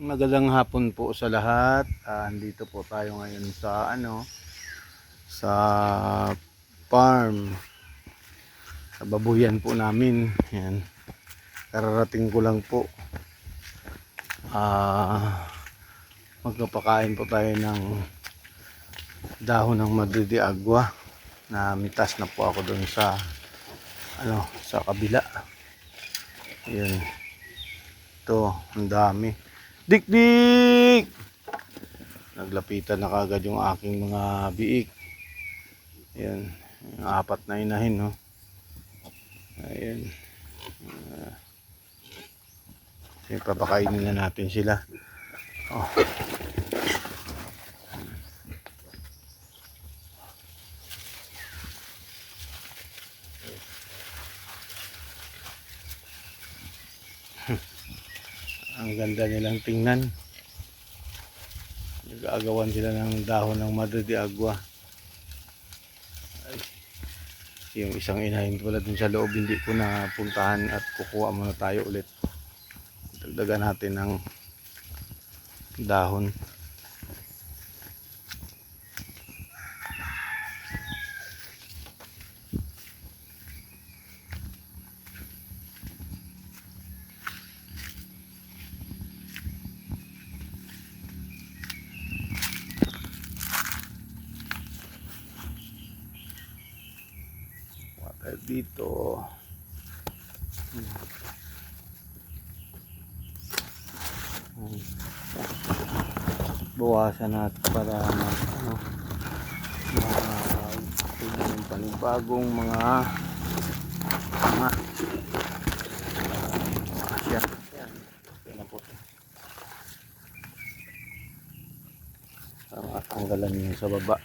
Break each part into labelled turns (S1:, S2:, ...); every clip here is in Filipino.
S1: Magandang hapon po sa lahat. Ah, andito po tayo ngayon sa ano sa farm. Sa babuyan po namin. Yan. Kararating ko lang po. Ah magpapakain po tayo ng dahon ng Madre de Agua na mitas na po ako doon sa ano sa kabila. Yan. Ito, ang dami. Dik-dik! Naglapitan na kagad yung aking mga biik. Ayan. Yung apat na inahin, no? Ayan. Uh, papakainin na natin sila. Oh. Ang ganda nilang tingnan. Nag-aagawan sila ng dahon ng Madre de Agua. Yung isang inahin pala dun sa loob hindi ko na puntahan at kukuha muna tayo ulit. Dagdagan natin ng dahon. Water dito. Bawasan natin para mag ano, mga yung panibagong mga mga Asya. Ang tanggalan yung sa baba.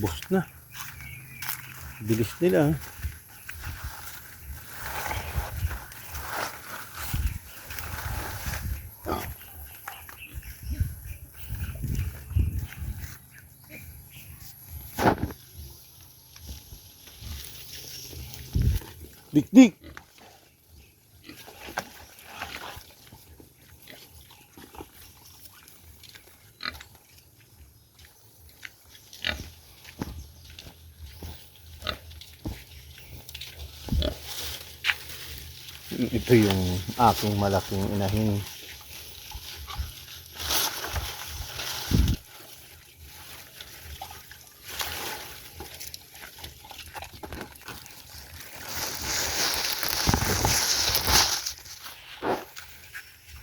S1: Bus na. Bilis nila. ah. Ito yung aking malaking inahin.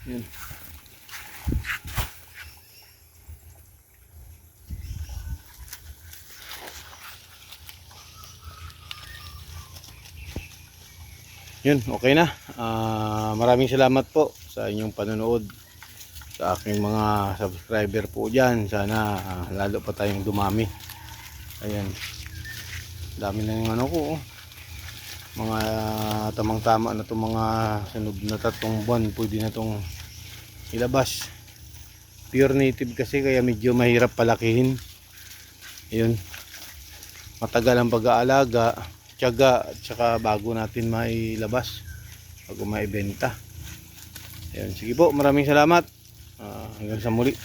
S1: Yun. Yun, okay na. Ah, maraming salamat po sa inyong panonood sa aking mga subscriber po dyan. Sana ah, lalo pa tayong dumami. Ayan. Dami na yung ano ko. oh. Mga tamang-tama na itong mga sunod na tatlong buwan. Pwede na itong ilabas. Pure native kasi kaya medyo mahirap palakihin. Ayun. Matagal ang pag-aalaga tiyaga at saka bago natin mailabas bago maibenta. Ayan, sige po maraming salamat. Ah, hanggang sa muli